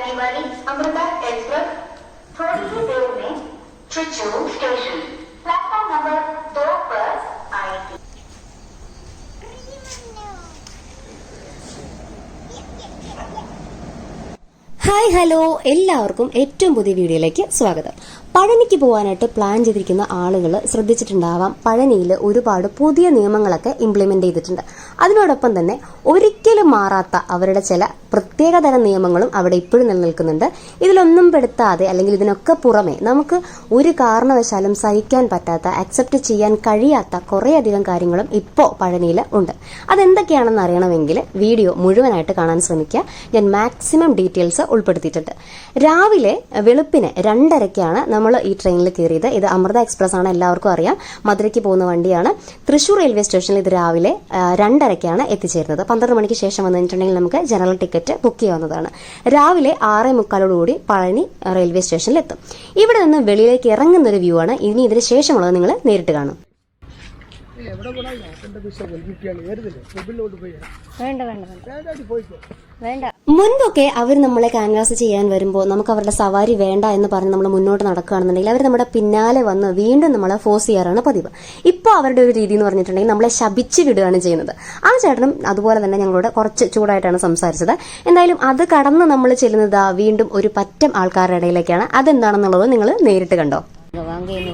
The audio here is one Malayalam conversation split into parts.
आने वाली अमृता एक्सप्रेस थोड़ी ही देर में त्रिचूर स्टेशन प्लेटफॉर्म नंबर दो पर आएगी ഹായ് ഹലോ എല്ലാവർക്കും ഏറ്റവും പുതിയ വീഡിയോയിലേക്ക് സ്വാഗതം പഴനിക്ക് പോകാനായിട്ട് പ്ലാൻ ചെയ്തിരിക്കുന്ന ആളുകൾ ശ്രദ്ധിച്ചിട്ടുണ്ടാവാം. പഴനിയിൽ ഒരുപാട് പുതിയ നിയമങ്ങളൊക്കെ ഇംപ്ലിമെന്റ് ചെയ്തിട്ടുണ്ട്. അതിനോടൊപ്പം തന്നെ ഒരിക്കലും മാറാത്ത അവരുടെ ചില പ്രത്യേകതരം നിയമങ്ങളും അവിടെ ഇപ്പോഴും നിലനിൽക്കുന്നുണ്ട്. ഇതിലൊന്നും പെടുത്താതെ അല്ലെങ്കിൽ ഇതിനൊക്കെ പുറമെ നമുക്ക് ഒരു കാരണവശാലും സഹിക്കാൻ പറ്റാത്ത അക്സെപ്റ്റ് ചെയ്യാൻ കഴിയാത്ത കുറേയധികം കാര്യങ്ങളും ഇപ്പോൾ പഴനിയിൽ ഉണ്ട്. അതെന്തൊക്കെയാണെന്ന് അറിയണമെങ്കിൽ വീഡിയോ മുഴുവനായിട്ട് കാണാൻ ശ്രമിക്കുക. ഞാൻ മാക്സിമം ഡീറ്റെയിൽസ് ഉൾപ്പെടുത്തിയിട്ടുണ്ട്. രാവിലെ വെളുപ്പിന് രണ്ടരയ്ക്കാണ് നമ്മൾ ഈ ട്രെയിനിൽ കയറിയത് ഇത് അമൃത എക്സ്പ്രസ് ആണ് എല്ലാവർക്കും അറിയാം. മധുരയ്ക്ക് പോകുന്ന വണ്ടിയാണ്. തൃശൂർ റെയിൽവേ സ്റ്റേഷനിൽ ഇത് രാവിലെ രണ്ടരയ്ക്കാണ് എത്തിച്ചേരുന്നത്. പന്ത്രണ്ട് മണിക്ക് ശേഷം വന്നിട്ടുണ്ടെങ്കിൽ നമുക്ക് ജനറൽ ടിക്കറ്റ് ബുക്ക് ചെയ്യാവുന്നതാണ്. രാവിലെ ആറേ മുക്കാലോടുകൂടി പഴനി റെയിൽവേ സ്റ്റേഷനിൽ എത്തും. ഇവിടെ നിന്ന് വെളിയിലേക്ക് ഇറങ്ങുന്ന ഒരു വ്യൂ ആണ്. ഇനി ഇതിന് ശേഷമുള്ളത് നിങ്ങൾ നേരിട്ട് കാണും. വേണ്ട വേണ്ട വേണ്ട. വേണ്ടാടി പോയിക്കോ. വേണ്ട. മുൻപൊക്കെ അവർ നമ്മളെ ക്യാൻവാസ് ചെയ്യാൻ വരുമ്പോൾ നമുക്ക് അവരുടെ സവാരി വേണ്ട എന്ന് പറഞ്ഞ് നമ്മൾ മുന്നോട്ട് നടക്കുകയാണെന്നുണ്ടെങ്കിൽ അവർ നമ്മുടെ പിന്നാലെ വന്ന് വീണ്ടും നമ്മളെ ഫോഴ്സ് ചെയ്യാറാണ് പതിവ് ഇപ്പോൾ അവരുടെ ഒരു രീതി എന്ന് പറഞ്ഞിട്ടുണ്ടെങ്കിൽ നമ്മളെ ശപിച്ച് വിടുകയാണ് ചെയ്യുന്നത് ആ ചേട്ടനും അതുപോലെ തന്നെ ഞങ്ങളോട് കുറച്ച് ചൂടായിട്ടാണ് സംസാരിച്ചത് എന്തായാലും അത് കടന്ന് നമ്മൾ ചെല്ലുന്നത് വീണ്ടും ഒരു പറ്റം ആൾക്കാരുടെ ഇടയിലേക്കാണ് അതെന്താണെന്നുള്ളത് നിങ്ങൾ നേരിട്ട് കണ്ടോ വാങ്ങിയെന്ന്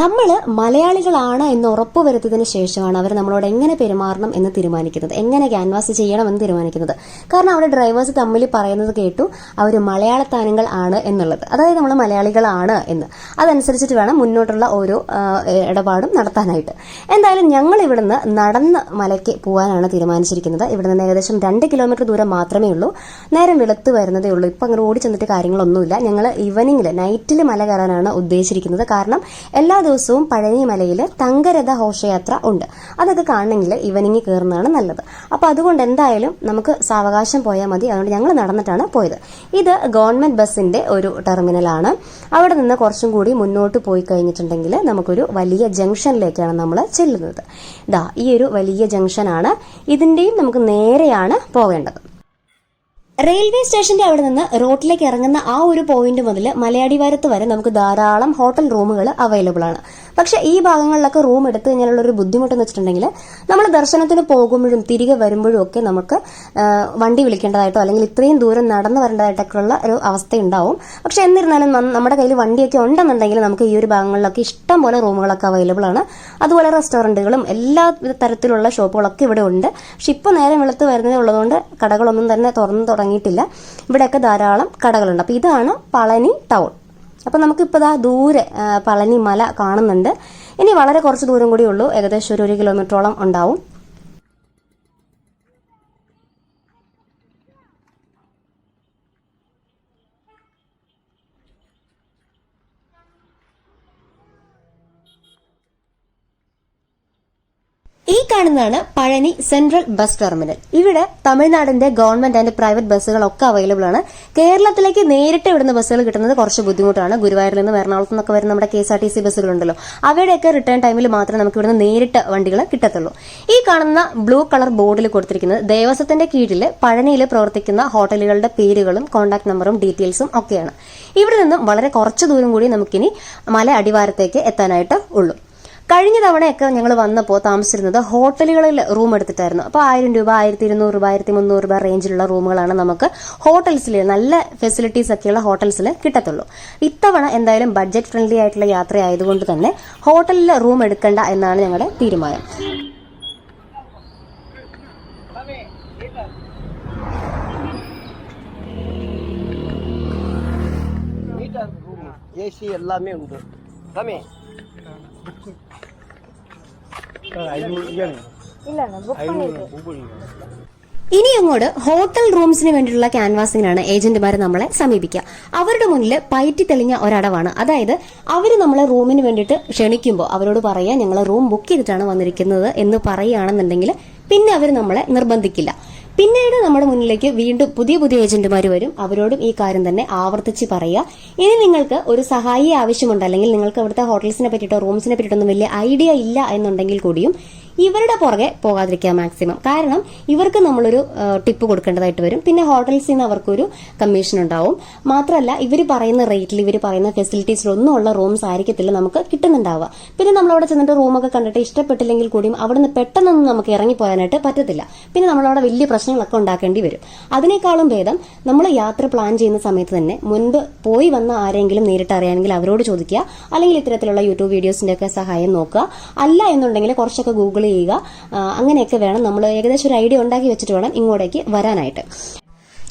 നമ്മൾ മലയാളികളാണ് എന്ന് ഉറപ്പ് വരുത്തതിന് ശേഷമാണ് അവർ നമ്മളോട് എങ്ങനെ പെരുമാറണം എന്ന് തീരുമാനിക്കുന്നത്. എങ്ങനെ ക്യാൻവാസ് ചെയ്യണം എന്ന് തീരുമാനിക്കുന്നത്. കാരണം അവിടെ ഡ്രൈവേഴ്സ് തമ്മിൽ പറയുന്നത് കേട്ടു അവർ മലയാളത്താനങ്ങൾ ആണ് എന്നുള്ളത്. അതായത് നമ്മൾ മലയാളികളാണ് എന്ന്. അതനുസരിച്ചിട്ട് വേണം മുന്നോട്ടുള്ള ഓരോ ഇടപാടും നടത്താനായിട്ട്. എന്തായാലും ഞങ്ങൾ ഇവിടുന്ന് നടന്ന് മലയ്ക്ക് പോകാനാണ് തീരുമാനിച്ചിരിക്കുന്നത്. ഇവിടെ നിന്ന് ഏകദേശം രണ്ട് കിലോമീറ്റർ ദൂരം മാത്രമേ ഉള്ളൂ. നേരം വെളുത്ത് വരുന്നതേ ഉള്ളൂ. ഇപ്പം അങ്ങനെ ഓടി ചെന്നിട്ട് കാര്യങ്ങളൊന്നുമില്ല. ഞങ്ങൾ ഈവനിങ്ങിൽ നൈറ്റിൽ മല കയറാനാണ് ഉദ്ദേശിച്ചിരിക്കുന്നത്. കാരണം എല്ലാ ദിവസവും പഴനിമലയിൽ തങ്കരഥ ഘോഷയാത്ര ഉണ്ട്. അതൊക്കെ കാണണമെങ്കിൽ ഈവനിങ് കയറുന്നതാണ് നല്ലത്. അപ്പോൾ അതുകൊണ്ട് എന്തായാലും നമുക്ക് സാവകാശം പോയാൽ മതി. അതുകൊണ്ട് ഞങ്ങൾ നടന്നിട്ടാണ് പോയത്. ഇത് ഗവൺമെന്റ് ബസ്സിന്റെ ഒരു ടെർമിനലാണ് അവിടെ നിന്ന് കുറച്ചും കൂടി മുന്നോട്ട് പോയി കഴിഞ്ഞിട്ടുണ്ടെങ്കിൽ നമുക്കൊരു വലിയ ജംഗ്ഷനിലേക്കാണ് നമ്മൾ ചെല്ലുന്നത്. ഇതാ ഈ ഒരു വലിയ ജംഗ്ഷനാണ്. ഇതിന്റെയും നമുക്ക് നേരെയാണ് പോകേണ്ടത് റെയിൽവേ സ്റ്റേഷന്റെ അവിടെ നിന്ന് റോഡിലേക്ക് ഇറങ്ങുന്ന ആ ഒരു പോയിന്റ് മുതൽ മലയാടിവാരത്ത് വരെ നമുക്ക് ധാരാളം ഹോട്ടൽ റൂമുകൾ അവൈലബിൾ ആണ് പക്ഷെ ഈ ഭാഗങ്ങളിലൊക്കെ റൂം എടുത്തു കഴിഞ്ഞാലുള്ള ഒരു ബുദ്ധിമുട്ട് എന്ന് വെച്ചിട്ടുണ്ടെങ്കിൽ നമ്മൾ ദർശനത്തിന് പോകുമ്പോഴും തിരികെ വരുമ്പോഴും ഒക്കെ നമുക്ക് വണ്ടി വിളിക്കേണ്ടതായിട്ടോ അല്ലെങ്കിൽ ഇത്രയും ദൂരം നടന്നു വരേണ്ടതായിട്ടൊക്കെ ഉള്ള ഒരു അവസ്ഥയുണ്ടാവും. പക്ഷെ എന്നിരുന്നാലും നമ്മുടെ കയ്യിൽ വണ്ടിയൊക്കെ ഉണ്ടെന്നുണ്ടെങ്കിൽ നമുക്ക് ഈ ഒരു ഭാഗങ്ങളിലൊക്കെ ഇഷ്ടം പോലെ റൂമുകളൊക്കെ അവൈലബിൾ ആണ്. അതുപോലെ റെസ്റ്റോറന്റുകളും എല്ലാ തരത്തിലുള്ള ഷോപ്പുകളൊക്കെ ഇവിടെ ഉണ്ട്. പക്ഷെ ഇപ്പോൾ നേരം വെളുത്ത് വരുന്നതേ ഉള്ളതുകൊണ്ട് കടകളൊന്നും തന്നെ തുറന്നു തുടങ്ങിയിട്ടില്ല. ഇവിടെയൊക്കെ ധാരാളം കടകളുണ്ട്. അപ്പോൾ ഇതാണ് പളനി ടൗൺ. അപ്പോൾ നമുക്കിപ്പോൾ ദാ ദൂരെ പളനി മല കാണുന്നുണ്ട്. ഇനി വളരെ കുറച്ച് ദൂരം കൂടി ഉള്ളൂ. ഏകദേശം ഒരു ഒരു കിലോമീറ്ററോളം ഉണ്ടാവും. ഈ കാണുന്നതാണ് പഴനി സെൻട്രൽ ബസ് ടെർമിനൽ. ഇവിടെ തമിഴ്നാടിന്റെ ഗവൺമെന്റ് ആൻഡ് പ്രൈവറ്റ് ബസ്സുകളൊക്കെ അവൈലബിൾ ആണ്. കേരളത്തിലേക്ക് നേരിട്ട് ഇവിടുന്ന് ബസ്സുകൾ കിട്ടുന്നത് കുറച്ച് ബുദ്ധിമുട്ടാണ്. ഗുരുവായൂരിൽ നിന്ന് എറണാകുളത്ത് നിന്നൊക്കെ വരുന്ന നമ്മുടെ K S R T C ബസ്സുകളുണ്ടല്ലോ. അവയുടെയൊക്കെ റിട്ടേൺ ടൈമിൽ മാത്രമേ നമുക്ക് ഇവിടുന്ന് നേരിട്ട് വണ്ടികൾ കിട്ടത്തുള്ളൂ. ഈ കാണുന്ന ബ്ലൂ കളർ ബോർഡിൽ കൊടുത്തിരിക്കുന്നത് ദേവസ്വത്തിന്റെ കീഴിൽ പഴനിയിൽ പ്രവർത്തിക്കുന്ന ഹോട്ടലുകളുടെ പേരുകളും കോൺടാക്ട് നമ്പറും ഡീറ്റെയിൽസും ഒക്കെയാണ്. ഇവിടെ നിന്നും വളരെ കുറച്ച് ദൂരം കൂടി നമുക്കിനി മല അടിവാരത്തേക്ക് എത്താനായിട്ട് ഉള്ളൂ. കഴിഞ്ഞ തവണയൊക്കെ ഞങ്ങൾ വന്നപ്പോൾ താമസിച്ചിരുന്നത് ഹോട്ടലുകളിൽ റൂം എടുത്തിട്ടായിരുന്നു അപ്പോൾ ആയിരം രൂപ ആയിരത്തി ഇരുന്നൂറ് രൂപ ആയിരത്തി മുന്നൂറ് രൂപ റേഞ്ചിലുള്ള റൂമുകളാണ് നമുക്ക് ഹോട്ടൽസിൽ നല്ല ഫെസിലിറ്റീസ് ഒക്കെയുള്ള ഹോട്ടൽസിൽ കിട്ടത്തുള്ളൂ ഇത്തവണ എന്തായാലും ബഡ്ജറ്റ് ഫ്രണ്ട്ലി ആയിട്ടുള്ള യാത്ര ആയതുകൊണ്ട് തന്നെ ഹോട്ടലിൽ റൂം എടുക്കണ്ട എന്നാണ് ഞങ്ങളുടെ തീരുമാനം നീട്ടാ ஏசி எல்லாமே உண்டு சாமி ഇല്ല ബുക്ക് പണിയിട്ട് ഇനി അങ്ങോട്ട് ഹോട്ടൽ റൂംസിന് വേണ്ടിയിട്ടുള്ള ക്യാൻവാസിങ്ങിനാണ് ഏജന്റുമാർ നമ്മളെ സമീപിക്കുക. അവരുടെ മുന്നിൽ പയറ്റി തെളിഞ്ഞ ഒരടവാണ്. അതായത് അവർ നമ്മളെ റൂമിന് വേണ്ടിയിട്ട് ക്ഷണിക്കുമ്പോൾ അവരോട് പറയാ ഞങ്ങൾ റൂം ബുക്ക് ചെയ്തിട്ടാണ് വന്നിരിക്കുന്നത് എന്ന് പറയുകയാണെന്നുണ്ടെങ്കിൽ പിന്നെ അവർ നമ്മളെ നിർബന്ധിക്കില്ല. പിന്നീട് നമ്മുടെ മുന്നിലേക്ക് വീണ്ടും പുതിയ പുതിയ ഏജന്റുമാർ വരും. അവരോടും ഈ കാര്യം തന്നെ ആവർത്തിച്ച് പറയുക. ഇനി നിങ്ങൾക്ക് ഒരു സഹായി ആവശ്യമുണ്ട് അല്ലെങ്കിൽ നിങ്ങൾക്ക് അവിടുത്തെ ഹോട്ടൽസിനെ പറ്റിയിട്ടോ റൂംസിനെ പറ്റിയിട്ടോ ഒന്നും വലിയ ഐഡിയ ഇല്ല എന്നുണ്ടെങ്കിൽ കൂടിയും ഇവരുടെ പുറകെ പോകാതിരിക്കുക മാക്സിമം കാരണം ഇവർക്ക് നമ്മളൊരു ടിപ്പ് കൊടുക്കേണ്ടതായിട്ട് വരും. പിന്നെ ഹോട്ടൽസിൽ നിന്ന് അവർക്കൊരു കമ്മീഷൻ ഉണ്ടാവും. മാത്രമല്ല ഇവർ പറയുന്ന റേറ്റിൽ ഇവർ പറയുന്ന ഫെസിലിറ്റീസിലൊന്നും ഉള്ള റൂംസ് ആയിരിക്കത്തില്ല നമുക്ക് കിട്ടുന്നുണ്ടാവുക. പിന്നെ നമ്മളവിടെ ചെന്നിട്ട് റൂമൊക്കെ കണ്ടിട്ട് ഇഷ്ടപ്പെട്ടില്ലെങ്കിൽ കൂടിയും അവിടുന്ന് പെട്ടെന്നൊന്നും നമുക്ക് ഇറങ്ങിപ്പോകാനായിട്ട് പറ്റത്തില്ല. പിന്നെ നമ്മളവിടെ വലിയ പ്രശ്നങ്ങളൊക്കെ ഉണ്ടാക്കേണ്ടി വരും. അതിനേക്കാളും ഭേദം നമ്മൾ യാത്ര പ്ലാൻ ചെയ്യുന്ന സമയത്ത് തന്നെ മുൻപ് പോയി വന്ന ആരെങ്കിലും നേരിട്ട് അറിയാമെങ്കിൽ അവരോട് ചോദിക്കുക. അല്ലെങ്കിൽ ഇത്തരത്തിലുള്ള യൂട്യൂബ് വീഡിയോസിന്റെ ഒക്കെ സഹായം നോക്കുക. അല്ല എന്നുണ്ടെങ്കിൽ കുറച്ചൊക്കെ ഗൂഗിൾ ചെയ്യുക. അങ്ങനെയൊക്കെ വേണം. നമ്മൾ ഏകദേശം ഒരു ഐഡിയ ഉണ്ടാക്കി വെച്ചിട്ട് വേണം ഇങ്ങോട്ടേക്ക് വരാനായിട്ട്.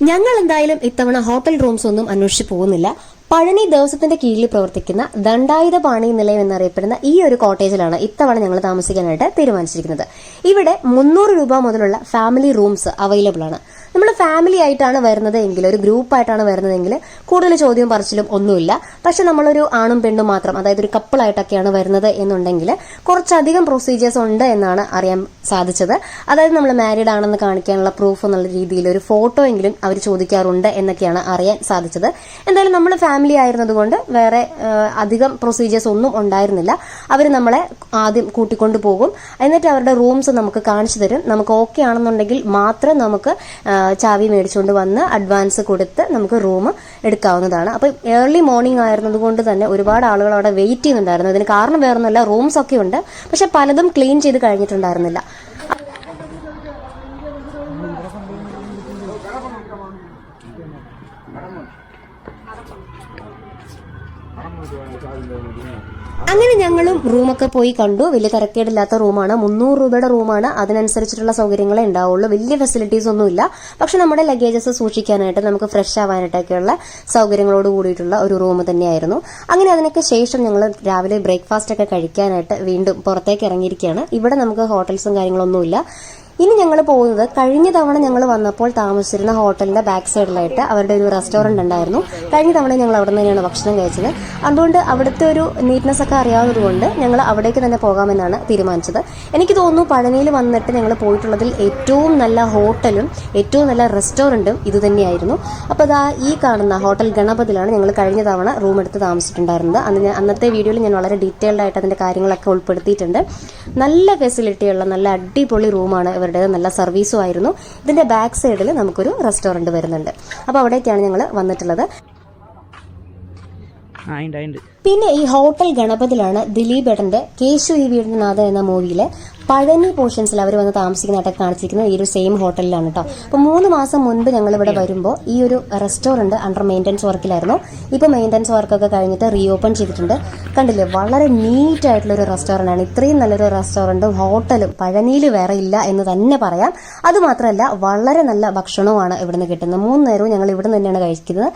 ഞങ്ങൾ എന്തായാലും ഇത്തവണ ഹോട്ടൽ റൂംസ് ഒന്നും അന്വേഷിച്ച് പോകുന്നില്ല. പഴനി ദേവസ്വത്തിന്റെ കീഴിൽ പ്രവർത്തിക്കുന്ന ദണ്ഡായുധ പാണി നിലയം എന്നറിയപ്പെടുന്ന ഈ ഒരു കോട്ടേജിലാണ് ഇത്തവണ ഞങ്ങൾ താമസിക്കാനായിട്ട് തീരുമാനിച്ചിരിക്കുന്നത്. ഇവിടെ മുന്നൂറ് രൂപ മുതലുള്ള ഫാമിലി റൂംസ് അവൈലബിൾ ആണ്. നമ്മൾ ഫാമിലി ആയിട്ടാണ് വരുന്നത് എങ്കിൽ ഒരു ഗ്രൂപ്പായിട്ടാണ് വരുന്നതെങ്കിൽ കൂടുതൽ ചോദ്യവും പറച്ചിലും ഒന്നുമില്ല. പക്ഷെ നമ്മളൊരു ആണും പെണ്ണും മാത്രം അതായത് ഒരു കപ്പിളായിട്ടൊക്കെയാണ് വരുന്നത് എന്നുണ്ടെങ്കിൽ കുറച്ചധികം പ്രൊസീജിയേഴ്സ് ഉണ്ട് എന്നാണ് അറിയാൻ സാധിച്ചത്. അതായത് നമ്മൾ മാരീഡ് ആണെന്ന് കാണിക്കാനുള്ള പ്രൂഫ് എന്നുള്ള രീതിയിൽ ഒരു ഫോട്ടോ എങ്കിലും അവർ ചോദിക്കാറുണ്ട് എന്നൊക്കെയാണ് അറിയാൻ സാധിച്ചത്. എന്തായാലും നമ്മൾ ഫാമിലി ആയിരുന്നതുകൊണ്ട് വേറെ അധികം പ്രൊസീജിയേഴ്സ് ഒന്നും ഉണ്ടായിരുന്നില്ല. അവർ നമ്മളെ ആദ്യം കൂട്ടിക്കൊണ്ടു പോകും. എന്നിട്ട് അവരുടെ റൂംസ് നമുക്ക് കാണിച്ചു തരും. നമുക്ക് ഓക്കെ ആണെന്നുണ്ടെങ്കിൽ മാത്രം നമുക്ക് ചാവി മേടിച്ചുകൊണ്ട് വന്ന് അഡ്വാൻസ് കൊടുത്ത് നമുക്ക് റൂം എടുക്കാവുന്നതാണ്. അപ്പോൾ ഏർലി മോർണിംഗ് ആയിരുന്നതുകൊണ്ട് തന്നെ ഒരുപാട് ആളുകൾ അവിടെ വെയിറ്റ് ചെയ്യുന്നുണ്ടായിരുന്നു. അതിന് കാരണം വേറൊന്നുമല്ല റൂംസ് ഒക്കെ ഉണ്ട്. പക്ഷെ പലതും ക്ലീൻ ചെയ്ത് കഴിഞ്ഞിട്ടുണ്ടായിരുന്നില്ല. അങ്ങനെ ഞങ്ങളും റൂമൊക്കെ പോയി കണ്ടു. വലിയ തിരക്കേടില്ലാത്ത റൂമാണ്. മുന്നൂറ് രൂപയുടെ റൂമാണ്. അതിനനുസരിച്ചിട്ടുള്ള സൗകര്യങ്ങളെ ഉണ്ടാവുള്ളൂ. വലിയ ഫെസിലിറ്റീസ് ഒന്നുമില്ല. പക്ഷെ നമ്മുടെ ലഗേജസ് സൂക്ഷിക്കാനായിട്ട് നമുക്ക് ഫ്രഷ് ആവാനായിട്ടൊക്കെയുള്ള സൗകര്യങ്ങളോട് കൂടിയിട്ടുള്ള ഒരു റൂം തന്നെയായിരുന്നു. അങ്ങനെ അതിനൊക്കെ ശേഷം ഞങ്ങൾ രാവിലെ ബ്രേക്ക്ഫാസ്റ്റ് ഒക്കെ കഴിക്കാനായിട്ട് വീണ്ടും പുറത്തേക്ക് ഇറങ്ങിയിരിക്കുകയാണ്. ഇവിടെ നമുക്ക് ഹോട്ടൽസും കാര്യങ്ങളൊന്നുമില്ല. ഇനി ഞങ്ങൾ പോകുന്നത് കഴിഞ്ഞ തവണ ഞങ്ങൾ വന്നപ്പോൾ താമസിച്ചിരുന്ന ഹോട്ടലിന്റെ ബാക്ക് സൈഡിലായിട്ട് അവരുടെ ഒരു റെസ്റ്റോറന്റ് ഉണ്ടായിരുന്നു. കഴിഞ്ഞ തവണ ഞങ്ങൾ അവിടെ തന്നെയാണ് ഭക്ഷണം കഴിച്ചത്. അതുകൊണ്ട് അവിടുത്തെ ഒരു നീറ്റ്നെസ് ഒക്കെ അറിയാവുന്നതുകൊണ്ട് ഞങ്ങൾ അവിടേക്ക് തന്നെ പോകാമെന്നാണ് തീരുമാനിച്ചത്. എനിക്ക് തോന്നുന്നു പഴനിയിൽ വന്നിട്ട് ഞങ്ങൾ പോയിട്ടുള്ളതിൽ ഏറ്റവും നല്ല ഹോട്ടലും ഏറ്റവും നല്ല റെസ്റ്റോറന്റും ഇതുതന്നെയായിരുന്നു അപ്പോൾ അതാ ഈ കാണുന്ന ഹോട്ടൽ ഗണപതിലാണ് ഞങ്ങൾ കഴിഞ്ഞ തവണ റൂം എടുത്ത് താമസിച്ചിട്ടുണ്ടായിരുന്നത്. അന്ന് ഞാൻ അന്നത്തെ വീഡിയോയിൽ ഞാൻ വളരെ ഡീറ്റെയിൽഡ് ആയിട്ട് അതിന്റെ കാര്യങ്ങളൊക്കെ ഉൾപ്പെടുത്തിയിട്ടുണ്ട്. നല്ല ഫെസിലിറ്റിയുള്ള നല്ല അടിപൊളി റൂമാണ് ഇവരുടേത് നല്ല സർവീസും ആയിരുന്നു. ഇതിന്റെ ബാക്ക് സൈഡിൽ നമുക്കൊരു റെസ്റ്റോറന്റ് വരുന്നുണ്ട്. അപ്പോൾ അവിടേക്കാണ് ഞങ്ങൾ വന്നിട്ടുള്ളത്. പിന്നെ ഈ ഹോട്ടൽ ഗണപതിലാണ് ദിലീപ് ഏട്ടന്റെ കേശു ഈ വീടിന്റെ നാഥൻ എന്ന മൂവിയിലെ പഴനി പോർഷൻസിൽ അവർ വന്ന് താമസിക്കുന്നതായിട്ട് കാണിച്ചിരിക്കുന്നത് ഈ ഒരു സെയിം ഹോട്ടലിലാണ് കേട്ടോ അപ്പൊ മൂന്ന് മാസം മുൻപ് ഞങ്ങൾ ഇവിടെ വരുമ്പോൾ ഈ ഒരു റെസ്റ്റോറന്റ് അണ്ടർ മെയിന്റനൻസ് വർക്കിലായിരുന്നു ഇപ്പൊ മെയിന്റനൻസ് വർക്കൊക്കെ കഴിഞ്ഞിട്ട് റീ ഓപ്പൺ ചെയ്തിട്ടുണ്ട്. കണ്ടില്ലേ? വളരെ നീറ്റ് ആയിട്ടുള്ള ഒരു റെസ്റ്റോറന്റ് ആണ്. ഇത്രയും നല്ലൊരു റെസ്റ്റോറന്റും ഹോട്ടലും പഴനിയിൽ വേറെ ഇല്ല എന്ന് തന്നെ പറയാം. അതുമാത്രമല്ല വളരെ നല്ല ഭക്ഷണവുമാണ് ഇവിടുന്ന് കിട്ടുന്നത്. മൂന്ന് നേരവും ഞങ്ങൾ ഇവിടെ തന്നെയാണ് കഴിക്കുന്നത്.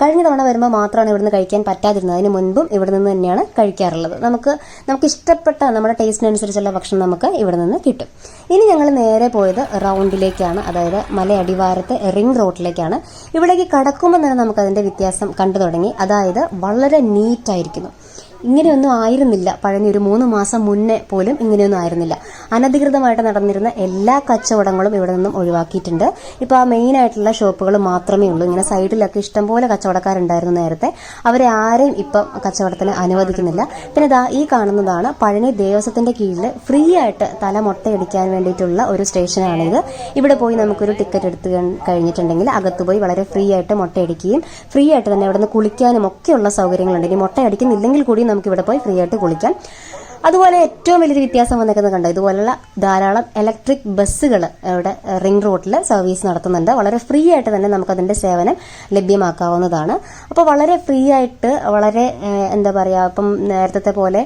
കഴിഞ്ഞ തവണ വരുമ്പോൾ മാത്രമാണ് ഇവിടുന്ന് കഴിക്കാൻ പറ്റാതിരുന്നത്. അതിന് മുൻപും ഇവിടെ നിന്ന് തന്നെയാണ് കഴിക്കാറുള്ളത്. നമുക്ക് നമുക്ക് ഇഷ്ടപ്പെട്ട നമ്മുടെ ടേസ്റ്റിനനുസരിച്ചുള്ള ഭക്ഷണം നമുക്ക് ഇവിടെ നിന്ന് കിട്ടും. ഇനി ഞങ്ങൾ നേരെ പോയത് റൗണ്ടിലേക്കാണ്. അതായത് മലയടിവാരത്തെ റിംഗ് റോഡിലേക്കാണ് ഇവിടേക്ക് കടക്കുമ്പോൾ തന്നെ നമുക്ക് അതിന്റെ വ്യത്യാസം കണ്ടു തുടങ്ങി. അതായത് വളരെ നീറ്റായിരിക്കുന്നു ഇങ്ങനെയൊന്നും ആയിരുന്നില്ല. പഴനി ഒരു മൂന്ന് മാസം മുന്നേ പോലും ഇങ്ങനെയൊന്നും ആയിരുന്നില്ല. അനധികൃതമായിട്ട് നടന്നിരുന്ന എല്ലാ കച്ചവടങ്ങളും ഇവിടെ നിന്നും ഒഴിവാക്കിയിട്ടുണ്ട്. ഇപ്പോൾ ആ മെയിൻ ആയിട്ടുള്ള ഷോപ്പുകൾ മാത്രമേ ഉള്ളൂ. ഇങ്ങനെ സൈഡിലൊക്കെ ഇഷ്ടംപോലെ കച്ചവടക്കാരുണ്ടായിരുന്നു നേരത്തെ. അവരെ ആരെയും ഇപ്പം കച്ചവടത്തിന് അനുവദിക്കുന്നില്ല. പിന്നെ ദാ ഈ കാണുന്നതാണ് പഴനി ദേവസ്വത്തിന്റെ കീഴിൽ ഫ്രീ ആയിട്ട് തല മുട്ടയടിക്കാൻ വേണ്ടിയിട്ടുള്ള ഒരു സ്റ്റേഷനാണിത്. ഇവിടെ പോയി നമുക്കൊരു ടിക്കറ്റ് എടുത്ത് കഴി- കഴിഞ്ഞിട്ടുണ്ടെങ്കിൽ അകത്ത് പോയി വളരെ ഫ്രീ ആയിട്ട് മുട്ടയടിക്കുകയും ഫ്രീ ആയിട്ട് തന്നെ ഇവിടെ നിന്ന് കുളിക്കാനും ഒക്കെയുള്ള സൗകര്യങ്ങളുണ്ട്. ഇനി മുട്ടയടിക്കുന്നില്ലെങ്കിൽ കൂടി നമുക്ക് ഇവിടെ പോയി ഫ്രീ ആയിട്ട് കുളിക്കാം. അതുപോലെ ഏറ്റവും വലിയൊരു വ്യത്യാസം വന്നേക്കുന്നത് കണ്ടോ? ഇതുപോലുള്ള ധാരാളം ഇലക്ട്രിക് ബസ്സുകൾ ഇവിടെ റിംഗ് റോഡിൽ സർവീസ് നടത്തുന്നുണ്ട്. വളരെ ഫ്രീ ആയിട്ട് തന്നെ നമുക്ക് അതിന്റെ സേവനം ലഭ്യമാക്കാവുന്നതാണ്. അപ്പോൾ വളരെ ഫ്രീ ആയിട്ട് വളരെ എന്താ പറയുക ഇപ്പം നേരത്തെ പോലെ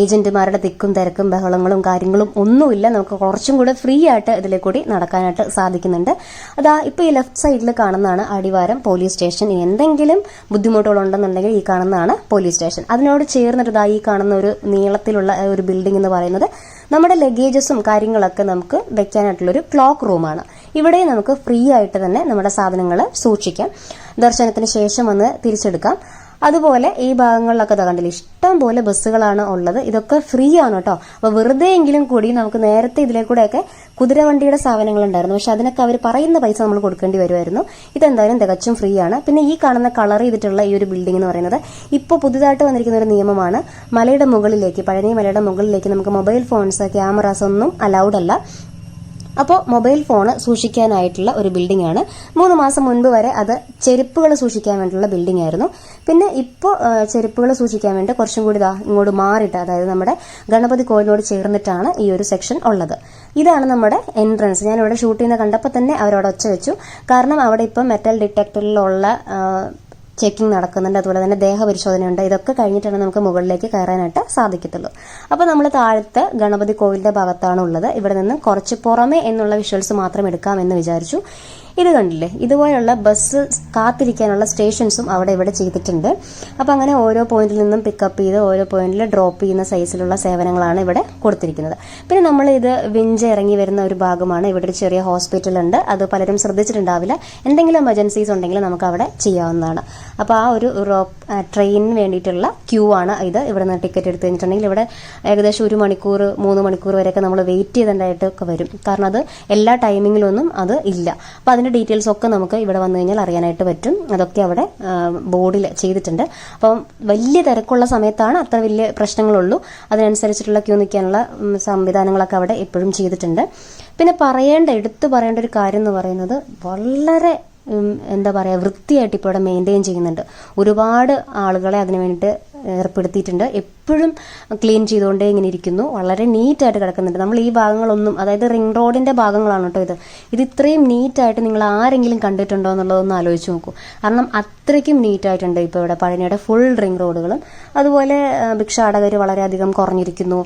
ഏജന്റുമാരുടെ തിക്കും തിരക്കും ബഹളങ്ങളും കാര്യങ്ങളും ഒന്നുമില്ല. നമുക്ക് കുറച്ചും കൂടെ ഫ്രീ ആയിട്ട് ഇതിലെ കൂടി നടക്കാനായിട്ട് സാധിക്കുന്നുണ്ട്. അതാ ഇപ്പോൾ ഈ ലെഫ്റ്റ് സൈഡിൽ കാണുന്നതാണ് അടിവാരം പോലീസ് സ്റ്റേഷൻ എന്തെങ്കിലും ബുദ്ധിമുട്ടുകളുണ്ടെന്നുണ്ടെങ്കിൽ ഈ കാണുന്നതാണ് പോലീസ് സ്റ്റേഷൻ അതിനോട് ചേർന്നിട്ട് ഇതാ ഈ കാണുന്ന ഒരു നീളത്തിലുള്ള ഏഹ്, ഒരു ബിൽഡിംഗ് എന്ന് പറയുന്നത് നമ്മുടെ ലഗേജസും കാര്യങ്ങളൊക്കെ നമുക്ക് വെക്കാനായിട്ടുള്ള ഒരു ക്ലോക്ക് റൂമാണ് ഇവിടെ നമുക്ക് ഫ്രീ ആയിട്ട് തന്നെ നമ്മുടെ സാധനങ്ങൾ സൂക്ഷിക്കാം. ദർശനത്തിന് ശേഷം വന്ന് തിരിച്ചെടുക്കാം. അതുപോലെ ഈ ഭാഗങ്ങളിലൊക്കെ കണ്ടില്ല ഇഷ്ടം പോലെ ബസ്സുകളാണ് ഉള്ളത്. ഇതൊക്കെ ഫ്രീ ആണ് കേട്ടോ അപ്പൊ വെറുതെ എങ്കിലും കൂടി നമുക്ക് നേരത്തെ ഇതിലെ കൂടെയൊക്കെ കുതിരവണ്ടിയുടെ സാധനങ്ങൾ ഉണ്ടായിരുന്നു. പക്ഷെ അതിനൊക്കെ അവർ പറയുന്ന പൈസ നമ്മൾ കൊടുക്കേണ്ടി വരുമായിരുന്നു. ഇതെന്തായാലും തികച്ചും ഫ്രീ ആണ്. പിന്നെ ഈ കാണുന്ന കളർ ചെയ്തിട്ടുള്ള ഈ ഒരു ബിൽഡിംഗ് എന്ന് പറയുന്നത് ഇപ്പോൾ പുതുതായിട്ട് വന്നിരിക്കുന്ന ഒരു നിയമമാണ്. മലയുടെ മുകളിലേക്ക് പഴനി മലയുടെ മുകളിലേക്ക് നമുക്ക് മൊബൈൽ ഫോൺസ് ക്യാമറാസ് ഒന്നും അലൗഡ് അല്ല. അപ്പോൾ മൊബൈൽ ഫോൺ സൂക്ഷിക്കാനായിട്ടുള്ള ഒരു ബിൽഡിംഗ് ആണ് മൂന്ന് മാസം മുൻപ് വരെ അത് ചെരുപ്പുകൾ സൂക്ഷിക്കാൻ വേണ്ടിയുള്ള ബിൽഡിംഗ് ആയിരുന്നു പിന്നെ ഇപ്പോൾ ചെരുപ്പുകൾ സൂക്ഷിക്കാൻ വേണ്ടി കുറച്ചും കൂടി ഇങ്ങോട്ട് മാറിയിട്ട് അതായത് നമ്മുടെ ഗണപതി കോയിലിനോട് ചേർന്നിട്ടാണ് ഈ ഒരു സെക്ഷൻ ഉള്ളത്. ഇതാണ് നമ്മുടെ എൻട്രൻസ്. ഞാൻ ഇവിടെ ഷൂട്ട് ചെയ്യുന്ന കണ്ടപ്പോൾ തന്നെ അവരവിടെ ഒച്ച വെച്ചു. കാരണം അവിടെ ഇപ്പം മെറ്റൽ ഡിറ്റക്ടറിലുള്ള ചെക്കിംഗ് നടക്കുന്നുണ്ട്. അതുപോലെ തന്നെ ദേഹപരിശോധനയുണ്ട്. ഇതൊക്കെ കഴിഞ്ഞിട്ടാണ് നമുക്ക് മുകളിലേക്ക് കയറാനായിട്ട് സാധിക്കത്തുള്ളൂ. അപ്പോൾ നമ്മൾ താഴത്തെ ഗണപതി കോവിലിന്റെ ഭാഗത്താണ് ഉള്ളത് ഇവിടെ നിന്ന് കുറച്ച് പുറമേ എന്നുള്ള വിഷ്വൽസ് മാത്രം എടുക്കാമെന്ന് വിചാരിച്ചു. ഇത് കണ്ടില്ലേ? ഇതുപോലുള്ള ബസ് കാത്തിരിക്കാനുള്ള സ്റ്റേഷൻസും അവിടെ ഇവിടെ ചെയ്തിട്ടുണ്ട്. അപ്പോൾ അങ്ങനെ ഓരോ പോയിന്റിൽ നിന്നും പിക്കപ്പ് ചെയ്ത് ഓരോ പോയിന്റിൽ ഡ്രോപ്പ് ചെയ്യുന്ന സൈസിലുള്ള സേവനങ്ങളാണ് ഇവിടെ കൊടുത്തിരിക്കുന്നത്. പിന്നെ നമ്മൾ ഇത് വിഞ്ച് ഇറങ്ങി വരുന്ന ഒരു ഭാഗമാണ്. ഇവിടെ ഒരു ചെറിയ ഹോസ്പിറ്റൽ ഉണ്ട്. അത് പലരും ശ്രദ്ധിച്ചിട്ടുണ്ടാവില്ല. എന്തെങ്കിലും എമർജൻസീസ് ഉണ്ടെങ്കിൽ നമുക്ക് അവിടെ ചെയ്യാവുന്നതാണ്. അപ്പോൾ ആ ഒരു ട്രെയിനിന് വേണ്ടിയിട്ടുള്ള ക്യൂ ആണ് ഇത്. ഇവിടെ നിന്ന് ടിക്കറ്റ് എടുത്ത് കഴിഞ്ഞിട്ടുണ്ടെങ്കിൽ ഇവിടെ ഏകദേശം ഒരു മണിക്കൂർ മൂന്ന് മണിക്കൂർ വരെയൊക്കെ നമ്മൾ വെയിറ്റ് ചെയ്തതായിട്ടൊക്കെ വരും. കാരണം അത് എല്ലാ ടൈമിങ്ങിലൊന്നും അത് ഇല്ല. അപ്പോൾ അതിന്റെ ഡീറ്റെയിൽസ് ഒക്കെ നമുക്ക് ഇവിടെ വന്നു കഴിഞ്ഞാൽ അറിയാനായിട്ട് പറ്റും. അതൊക്കെ അവിടെ ബോർഡിൽ ചെയ്തിട്ടുണ്ട്. അപ്പം വലിയ തിരക്കുള്ള സമയത്താണ് അത്ര വലിയ പ്രശ്നങ്ങളുള്ളൂ. അതിനനുസരിച്ചിട്ടുള്ള ക്യൂ നിൽക്കാനുള്ള സംവിധാനങ്ങളൊക്കെ അവിടെ എപ്പോഴും ചെയ്തിട്ടുണ്ട്. പിന്നെ പറയേണ്ട എടുത്തു പറയേണ്ട ഒരു കാര്യം എന്ന് പറയുന്നത് വളരെ എന്താ പറയുക വൃത്തിയായിട്ട് ഇപ്പോൾ ഇവിടെ മെയിന്റെയിൻ ചെയ്യുന്നുണ്ട്. ഒരുപാട് ആളുകളെ അതിനു വേണ്ടിയിട്ട് ഏർപ്പെടുത്തിയിട്ടുണ്ട്. എപ്പോഴും ക്ലീൻ ചെയ്തുകൊണ്ടേ ഇങ്ങനെ ഇരിക്കുന്നു. വളരെ നീറ്റായിട്ട് കിടക്കുന്നുണ്ട്. നമ്മൾ ഈ ഭാഗങ്ങളൊന്നും അതായത് റിംഗ് റോഡിന്റെ ഭാഗങ്ങളാണ് കേട്ടോ ഇത്. ഇത് ഇത്രയും നീറ്റായിട്ട് നിങ്ങൾ ആരെങ്കിലും കണ്ടിട്ടുണ്ടോ എന്നുള്ളതൊന്ന് ആലോചിച്ച് നോക്കൂ. കാരണം അത്രയ്ക്കും നീറ്റായിട്ടുണ്ട് ഇപ്പോൾ ഇവിടെ പഴനിയുടെ ഫുൾ റിംഗ് റോഡുകളും. അതുപോലെ ഭിക്ഷാടകർ വളരെയധികം കുറഞ്ഞിരിക്കുന്നു.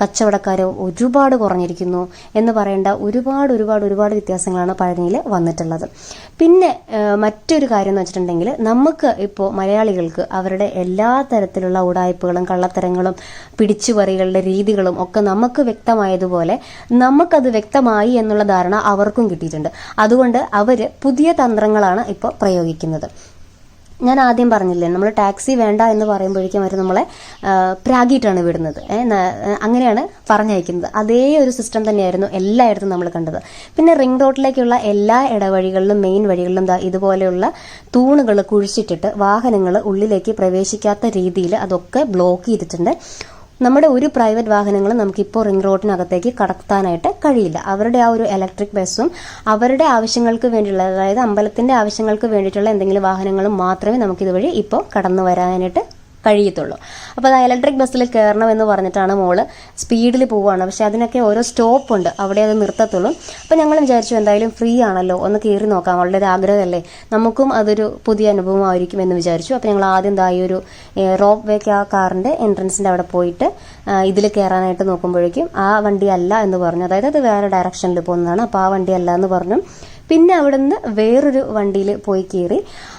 കച്ചവടക്കാർ ഒരുപാട് കുറഞ്ഞിരിക്കുന്നു എന്ന് പറയേണ്ട ഒരുപാട് ഒരുപാട് ഒരുപാട് വ്യത്യാസങ്ങളാണ് പഴനിയിൽ വന്നിട്ടുള്ളത്. പിന്നെ മറ്റൊരു കാര്യം എന്ന് വെച്ചിട്ടുണ്ടെങ്കിൽ നമുക്ക് ഇപ്പോൾ മലയാളികൾക്ക് അവരുടെ എല്ലാ തരത്തിലുള്ള ഉടായ്പകളും കള്ളത്തരങ്ങളും പിടിച്ചുപറികളുടെ രീതികളും ഒക്കെ നമുക്ക് വ്യക്തമായതുപോലെ നമുക്കത് വ്യക്തമായി എന്നുള്ള ധാരണ അവർക്കും കിട്ടിയിട്ടുണ്ട്. അതുകൊണ്ട് അവർ പുതിയ തന്ത്രങ്ങളാണ് ഇപ്പോൾ പ്രയോഗിക്കുന്നത്. ഞാൻ ആദ്യം പറഞ്ഞില്ലേ നമ്മൾ ടാക്സി വേണ്ട എന്ന് പറയുമ്പോഴേക്കും അവർ നമ്മളെ പ്രാഗിയിട്ടാണ് വിടുന്നത്. അങ്ങനെയാണ് പറഞ്ഞയക്കുന്നത്. അതേ ഒരു സിസ്റ്റം തന്നെയായിരുന്നു എല്ലായിടത്തും നമ്മൾ കണ്ടത്. പിന്നെ റിംഗ് റോഡിലേക്കുള്ള എല്ലാ ഇടവഴികളിലും മെയിൻ വഴികളിലും ഇതുപോലെയുള്ള തൂണുകൾ കുഴിച്ചിട്ടിട്ട് വാഹനങ്ങൾ ഉള്ളിലേക്ക് പ്രവേശിക്കാത്ത രീതിയിൽ അതൊക്കെ ബ്ലോക്ക് ചെയ്തിട്ടുണ്ട്. നമ്മുടെ ഒരു പ്രൈവറ്റ് വാഹനങ്ങളും നമുക്കിപ്പോൾ റിംഗ് റോഡിനകത്തേക്ക് കടത്താനായിട്ട് കഴിയില്ല. അവരുടെ ആ ഒരു ഇലക്ട്രിക് ബസ്സും അവരുടെ ആവശ്യങ്ങൾക്ക് വേണ്ടിയുള്ള അതായത് അമ്പലത്തിന്റെ ആവശ്യങ്ങൾക്ക് വേണ്ടിയിട്ടുള്ള എന്തെങ്കിലും വാഹനങ്ങളും മാത്രമേ നമുക്ക് ഇതുവഴി ഇപ്പോൾ കടന്നു വരാനായിട്ട് കഴിയത്തുള്ളൂ. അപ്പോൾ അത് ഇലക്ട്രിക് ബസ്സിൽ കയറണം എന്ന് പറഞ്ഞിട്ടാണ് മോൾ സ്പീഡിൽ പോവുകയാണ് പക്ഷെ അതിനൊക്കെ ഓരോ സ്റ്റോപ്പ് ഉണ്ട്. അവിടെ അത് നിർത്തത്തുള്ളൂ. അപ്പോൾ ഞങ്ങൾ വിചാരിച്ചു എന്തായാലും ഫ്രീ ആണല്ലോ. ഒന്ന് കയറി നോക്കാം. വളരെ ആഗ്രഹമല്ലേ. നമുക്കും അതൊരു പുതിയ അനുഭവമായിരിക്കും എന്ന് വിചാരിച്ചു. അപ്പോൾ ഞങ്ങൾ ആദ്യം ദാ ഈ ഒരു റോപ്പ് വേക്ക് ആ കാറിന്റെ എൻട്രൻസിന്റെ അവിടെ പോയിട്ട് ഇതിൽ കയറാനായിട്ട് നോക്കുമ്പോഴേക്കും ആ വണ്ടി അല്ല എന്ന് പറഞ്ഞു. അതായത് അത് വേറെ ഡയറക്ഷനിൽ പോകുന്നതാണ്. അപ്പോൾ ആ വണ്ടി അല്ല എന്ന് പറഞ്ഞു. പിന്നെ അവിടുന്ന് വേറൊരു വണ്ടിയിൽ പോയി കയറി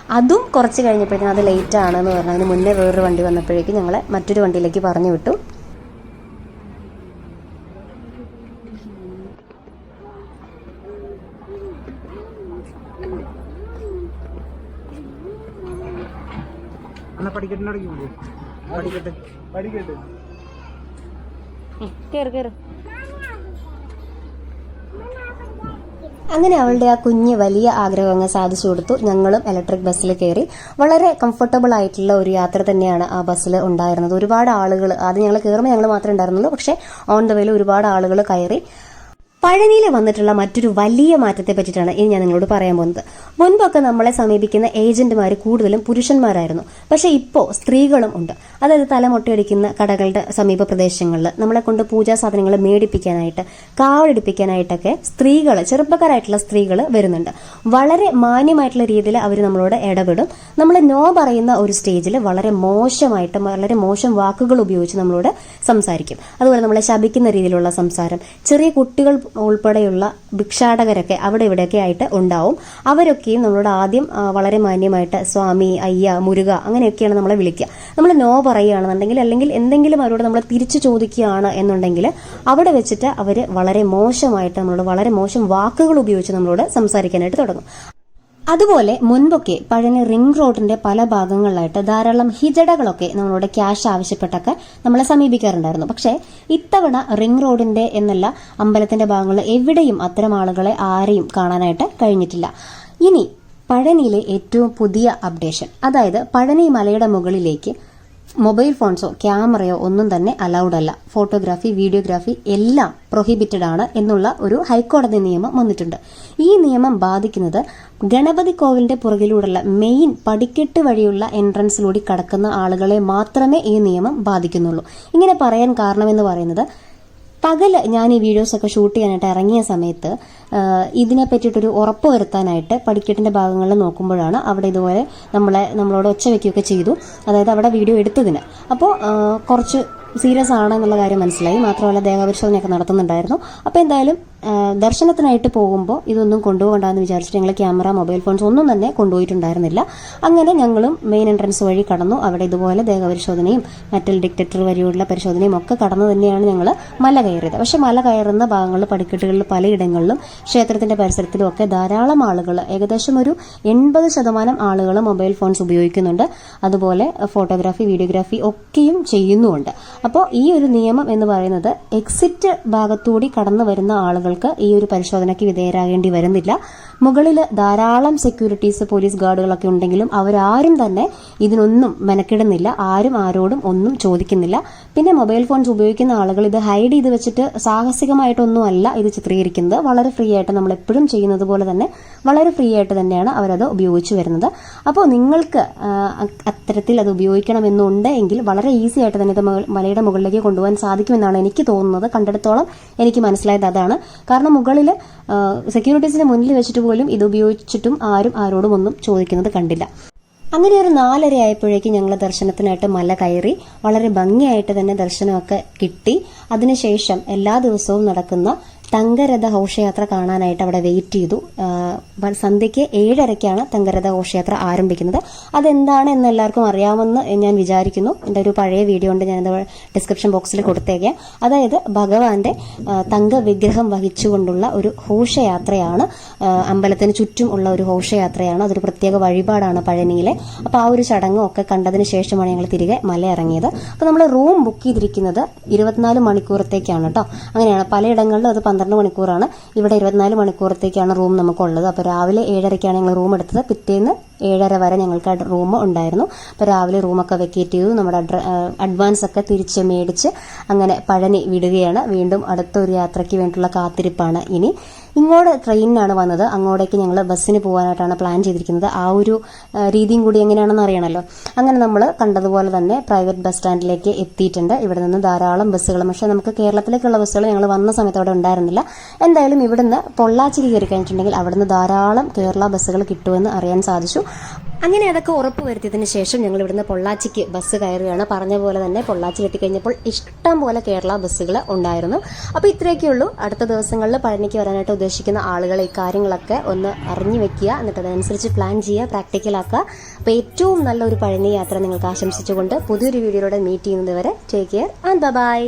അതും കുറച്ച് കഴിഞ്ഞപ്പോഴത്തേക്കും അത് ലേറ്റ് ആണെന്ന് പറഞ്ഞു. അതിന് മുന്നേ വേറൊരു വണ്ടി വന്നപ്പോഴേക്കും ഞങ്ങളെ മറ്റൊരു വണ്ടിയിലേക്ക് പറഞ്ഞു വിട്ടു. പോകും പഠിക്കട്ടെ പഠിക്കട്ടെ കയറി കയറി അങ്ങനെ അവളുടെ ആ കുഞ്ഞ് വലിയ ആഗ്രഹം അങ്ങ് സാധിച്ചു കൊടുത്തു. ഞങ്ങളും ഇലക്ട്രിക് ബസ്സിൽ കയറി. വളരെ കംഫർട്ടബിൾ ആയിട്ടുള്ള ഒരു യാത്ര തന്നെയാണ് ആ ബസ്സിൽ ഉണ്ടായിരുന്നത്. ഒരുപാട് ആളുകൾ ആദ്യം ഞങ്ങൾ കയറുമ്പോൾ ഞങ്ങൾ മാത്രമേ ഉണ്ടായിരുന്നുള്ളൂ. പക്ഷേ ഓൺ ദ വേയിൽ ഒരുപാട് ആളുകൾ കയറി. പഴനിയിൽ വന്നിട്ടുള്ള മറ്റൊരു വലിയ മാറ്റത്തെ പറ്റിയിട്ടാണ് ഇനി ഞാൻ നിങ്ങളോട് പറയാൻ പോകുന്നത്. മുൻപൊക്കെ നമ്മളെ സമീപിക്കുന്ന ഏജന്റുമാർ കൂടുതലും പുരുഷന്മാരായിരുന്നു. പക്ഷെ ഇപ്പോൾ സ്ത്രീകളും ഉണ്ട്. അതായത് തലമുട്ടയടിക്കുന്ന കടകളുടെ സമീപ പ്രദേശങ്ങളിൽ നമ്മളെ കൊണ്ട് പൂജാ സാധനങ്ങൾ മേടിപ്പിക്കാനായിട്ട് കാവടിപ്പിക്കാനായിട്ടൊക്കെ സ്ത്രീകൾ ചെറുപ്പക്കാരായിട്ടുള്ള സ്ത്രീകൾ വരുന്നുണ്ട്. വളരെ മാന്യമായിട്ടുള്ള രീതിയിൽ അവർ നമ്മളോട് ഇടപെടും. നമ്മൾ നോ പറയുന്ന ഒരു സ്റ്റേജിൽ വളരെ മോശമായിട്ട് വളരെ മോശം വാക്കുകൾ ഉപയോഗിച്ച് നമ്മളോട് സംസാരിക്കും. അതുപോലെ നമ്മളെ ശപിക്കുന്ന രീതിയിലുള്ള സംസാരം ചെറിയ കുട്ടികൾ ഉൾപ്പെടെയുള്ള ഭിക്ഷാടകരൊക്കെ അവിടെ ഇവിടെയൊക്കെ ആയിട്ട് ഉണ്ടാവും. അവരൊക്കെയും നമ്മളോട് ആദ്യം വളരെ മാന്യമായിട്ട് സ്വാമി അയ്യ മുരുക അങ്ങനെയൊക്കെയാണ് നമ്മളെ വിളിക്കുക. നമ്മൾ നോ പറയുകയാണെന്നുണ്ടെങ്കിൽ അല്ലെങ്കിൽ എന്തെങ്കിലും അവരോട് നമ്മൾ തിരിച്ചു ചോദിക്കുകയാണ് എന്നുണ്ടെങ്കിൽ അവിടെ വെച്ചിട്ട് അവർ വളരെ മോശമായിട്ട് നമ്മളോട് വളരെ മോശം വാക്കുകൾ ഉപയോഗിച്ച് നമ്മളോട് സംസാരിക്കാനായിട്ട് തുടങ്ങും. അതുപോലെ മുൻപൊക്കെ പഴനി റിംഗ് റോഡിന്റെ പല ഭാഗങ്ങളിലായിട്ട് ധാരാളം ഹിജടകളൊക്കെ നമ്മളോട് ക്യാഷ് ആവശ്യപ്പെട്ടൊക്കെ നമ്മളെ സമീപിക്കാറുണ്ടായിരുന്നു. പക്ഷേ ഇത്തവണ റിംഗ് റോഡിന്റെ എന്നല്ല അമ്പലത്തിന്റെ ഭാഗങ്ങളിൽ എവിടെയും അത്തരം ആളുകളെ ആരെയും കാണാനായിട്ട് കഴിഞ്ഞിട്ടില്ല. ഇനി പഴനിയിലെ ഏറ്റവും പുതിയ അപ്ഡേഷൻ അതായത് പഴനി മലയുടെ മുകളിലേക്ക് മൊബൈൽ ഫോൺസോ ക്യാമറയോ ഒന്നും തന്നെ അലൗഡ് അല്ല. ഫോട്ടോഗ്രാഫി വീഡിയോഗ്രാഫി എല്ലാം പ്രൊഹിബിറ്റഡ് ആണ് എന്നുള്ള ഒരു ഹൈക്കോടതി നിയമം വന്നിട്ടുണ്ട്. ഈ നിയമം ബാധിക്കുന്നത് ഗണപതി കോവിലിന്റെ പുറകിലൂടെയുള്ള മെയിൻ പടിക്കെട്ട് വഴിയുള്ള എൻട്രൻസിലൂടെ കടക്കുന്ന ആളുകളെ മാത്രമേ ഈ നിയമം ബാധിക്കുന്നുള്ളൂ. ഇങ്ങനെ പറയാൻ കാരണമെന്ന് പറയുന്നത് പകൽ ഞാൻ ഈ വീഡിയോസ് ഒക്കെ ഷൂട്ട് ചെയ്യാനായിട്ട് ഇറങ്ങിയ സമയത്ത് ഇതിനെ പറ്റിയിട്ടൊരു ഉറപ്പ് വരുത്താനായിട്ട് പടിക്കെട്ടിന്റെ ഭാഗങ്ങളിൽ നോക്കുമ്പോഴാണ് അവിടെ ഇതുപോലെ നമ്മളെ നമ്മളോട് ഒച്ച വയ്ക്കുകയൊക്കെ ചെയ്തു. അതായത് അവിടെ വീഡിയോ എടുത്തതിന്. അപ്പോൾ കുറച്ച് സീരിയസ് ആണ് എന്നുള്ള കാര്യം മനസ്സിലായി. മാത്രമല്ല ദേഹപരിശോധനയൊക്കെ നടത്തുന്നുണ്ടായിരുന്നു. അപ്പോൾ എന്തായാലും ദർശനത്തിനായിട്ട് പോകുമ്പോൾ ഇതൊന്നും കൊണ്ടുപോകണ്ടെന്ന് വിചാരിച്ചിട്ട് ഞങ്ങൾ ക്യാമറ മൊബൈൽ ഫോൺസ് ഒന്നും തന്നെ കൊണ്ടുപോയിട്ടുണ്ടായിരുന്നില്ല. അങ്ങനെ ഞങ്ങളും മെയിൻ എൻട്രൻസ് വഴി കടന്നു. അവിടെ ഇതുപോലെ ദേഹപരിശോധനയും മെറ്റൽ ഡിറ്റക്ടർ വഴിയുള്ള പരിശോധനയും ഒക്കെ കടന്നു തന്നെയാണ് ഞങ്ങൾ മല കയറിയത്. പക്ഷെ മല കയറുന്ന ഭാഗങ്ങളിൽ പടിക്കെട്ടുകളിൽ പലയിടങ്ങളിലും ക്ഷേത്രത്തിന്റെ പരിസരത്തിലും ഒക്കെ ധാരാളം ആളുകൾ ഏകദേശം ഒരു എൺപത് ശതമാനം ആളുകൾ മൊബൈൽ ഫോൺസ് ഉപയോഗിക്കുന്നുണ്ട്. അതുപോലെ ഫോട്ടോഗ്രാഫി വീഡിയോഗ്രാഫി ഒക്കെയും ചെയ്യുന്നുമുണ്ട്. അപ്പോൾ ഈ ഒരു നിയമം എന്ന് പറയുന്നത് എക്സിറ്റ് ഭാഗത്തൂടി കടന്നു വരുന്ന ആളുകൾക്ക് ഈ ഒരു പരിശോധനയ്ക്ക് വിധേയരാകേണ്ടി വരുന്നില്ല. മുകളിൽ ധാരാളം സെക്യൂരിറ്റീസ് പോലീസ് ഗാർഡുകളൊക്കെ ഉണ്ടെങ്കിലും അവരാരും തന്നെ ഇതിനൊന്നും മെനക്കിടുന്നില്ല. ആരും ആരോടും ഒന്നും ചോദിക്കുന്നില്ല. പിന്നെ മൊബൈൽ ഫോൺസ് ഉപയോഗിക്കുന്ന ആളുകൾ ഇത് ഹൈഡ് ചെയ്ത് വെച്ചിട്ട് സാഹസികമായിട്ടൊന്നും അല്ല ഇത് ചിത്രീകരിക്കുന്നത്. വളരെ ഫ്രീ ആയിട്ട് നമ്മൾ എപ്പോഴും ചെയ്യുന്നത് പോലെ തന്നെ വളരെ ഫ്രീ ആയിട്ട് തന്നെയാണ് അവരത് ഉപയോഗിച്ചു വരുന്നത്. അപ്പോൾ നിങ്ങൾക്ക് അത്തരത്തിൽ അത് ഉപയോഗിക്കണമെന്നുണ്ട് എങ്കിൽ വളരെ ഈസി ആയിട്ട് തന്നെ ഇത് മ- മലയുടെ മുകളിലേക്ക് കൊണ്ടുപോകാൻ സാധിക്കുമെന്നാണ് എനിക്ക് തോന്നുന്നത്. കണ്ടെടുത്തോളം എനിക്ക് മനസ്സിലായത് അതാണ്. കാരണം മുകളിൽ സെക്യൂരിറ്റീസിന്റെ മുന്നിൽ വെച്ചിട്ട് പോലും ഇത് ഉപയോഗിച്ചിട്ടും ആരും ആരോടും ഒന്നും ചോദിക്കുന്നത് കണ്ടില്ല. അങ്ങനെ ഒരു നാലര ആയപ്പോഴേക്കും ഞങ്ങൾ ദർശനത്തിനായിട്ട് മല കയറി വളരെ ഭംഗിയായിട്ട് തന്നെ ദർശനമൊക്കെ കിട്ടി. അതിനുശേഷം എല്ലാ ദിവസവും നടക്കുന്ന തങ്കരഥ ഘോഷയാത്ര കാണാനായിട്ട് അവിടെ വെയിറ്റ് ചെയ്തു. സന്ധ്യയ്ക്ക് ഏഴരയ്ക്കാണ് തങ്കരഥ ഘോഷയാത്ര ആരംഭിക്കുന്നത്. അതെന്താണ് എന്ന് എല്ലാവർക്കും അറിയാമെന്ന് ഞാൻ വിചാരിക്കുന്നു. എന്റെ ഒരു പഴയ വീഡിയോ ഉണ്ട് ഞാനത് ഡിസ്ക്രിപ്ഷൻ ബോക്സിൽ കൊടുത്തേക്കാം. അതായത് ഭഗവാന്റെ തങ്ക വിഗ്രഹം വഹിച്ചുകൊണ്ടുള്ള ഒരു ഘോഷയാത്രയാണ്. അമ്പലത്തിന് ചുറ്റും ഉള്ള ഒരു ഘോഷയാത്രയാണ്. അതൊരു പ്രത്യേക വഴിപാടാണ് പഴനിയിലെ. അപ്പോൾ ആ ഒരു ചടങ്ങും ഒക്കെ കണ്ടതിന് ശേഷമാണ് ഞങ്ങൾ തിരികെ മലയിറങ്ങിയത്. അപ്പോൾ നമ്മൾ റൂം ബുക്ക് ചെയ്തിരിക്കുന്നത് ഇരുപത്തിനാല് മണിക്കൂറത്തേക്കാണ് കേട്ടോ. അങ്ങനെയാണ്. പലയിടങ്ങളിലും അത് മണിക്കൂറാണ്. ഇവിടെ ഇരുപത്തിനാല് മണിക്കൂറത്തേക്കാണ് റൂം നമുക്കുള്ളത്. അപ്പോൾ രാവിലെ ഏഴരയ്ക്കാണ് ഞങ്ങൾ റൂം എടുത്തത്. പിറ്റേന്ന് ഏഴര വരെ ഞങ്ങൾക്ക് റൂം ഉണ്ടായിരുന്നു. അപ്പോൾ രാവിലെ റൂമൊക്കെ വെക്കേറ്റ് ചെയ്തു. നമ്മുടെ അഡ്വാൻസ് ഒക്കെ തിരിച്ച് മേടിച്ച് അങ്ങനെ പഴനി വിടുകയാണ്. വീണ്ടും അടുത്തൊരു യാത്രയ്ക്ക് വേണ്ടിയിട്ടുള്ള കാത്തിരിപ്പാണ് ഇനി. ഇങ്ങോട്ട് ട്രെയിനിനാണ് വന്നത്. അങ്ങോട്ടേക്ക് ഞങ്ങൾ ബസ്സിന് പോകാനായിട്ടാണ് പ്ലാൻ ചെയ്തിരിക്കുന്നത്. ആ ഒരു രീതിയും കൂടി എങ്ങനെയാണെന്ന് അറിയണമല്ലോ അങ്ങനെ നമ്മൾ കണ്ടതുപോലെ തന്നെ പ്രൈവറ്റ് ബസ് സ്റ്റാൻഡിലേക്ക് എത്തിയിട്ടുണ്ട്. ഇവിടെ നിന്ന് ധാരാളം ബസ്സുകൾ പക്ഷേ നമുക്ക് കേരളത്തിലേക്കുള്ള ബസ്സുകൾ ഞങ്ങൾ വന്ന സമയത്ത് അവിടെ ഉണ്ടായിരുന്നില്ല. എന്തായാലും ഇവിടുന്ന് പൊള്ളാച്ചിക്ക് കയറി കഴിഞ്ഞിട്ടുണ്ടെങ്കിൽ അവിടുന്ന് ധാരാളം കേരള ബസ്സുകൾ കിട്ടുമെന്ന് അറിയാൻ സാധിച്ചു. അങ്ങനെ അതൊക്കെ ഉറപ്പ് വരുത്തിയതിന് ശേഷം ഞങ്ങൾ ഇവിടുന്ന് പൊള്ളാച്ചിക്ക് ബസ് കയറുകയാണ്. പറഞ്ഞ പോലെ തന്നെ പൊള്ളാച്ചി എത്തിക്കഴിഞ്ഞപ്പോൾ ഇഷ്ടം പോലെ കേരള ബസ്സുകൾ ഉണ്ടായിരുന്നു. അപ്പോൾ ഇത്രയൊക്കെയുള്ളൂ. അടുത്ത ദിവസങ്ങളിൽ പഴനിക്ക് വരാനായിട്ട് ഉദ്ദേശിക്കുന്ന ആളുകൾ കാര്യങ്ങളൊക്കെ ഒന്ന് അറിഞ്ഞു വെക്കുക. എന്നിട്ട് അതനുസരിച്ച് പ്ലാൻ ചെയ്യുക പ്രാക്ടിക്കലാക്കുക അപ്പോൾ ഏറ്റവും നല്ലൊരു പഴനി യാത്ര നിങ്ങൾക്ക് ആശംസിച്ചുകൊണ്ട് പുതിയൊരു വീഡിയോയുടെ മീറ്റ് ചെയ്യുന്നത് വരെ ടേക്ക് കെയർ ആൻഡ് ബൈ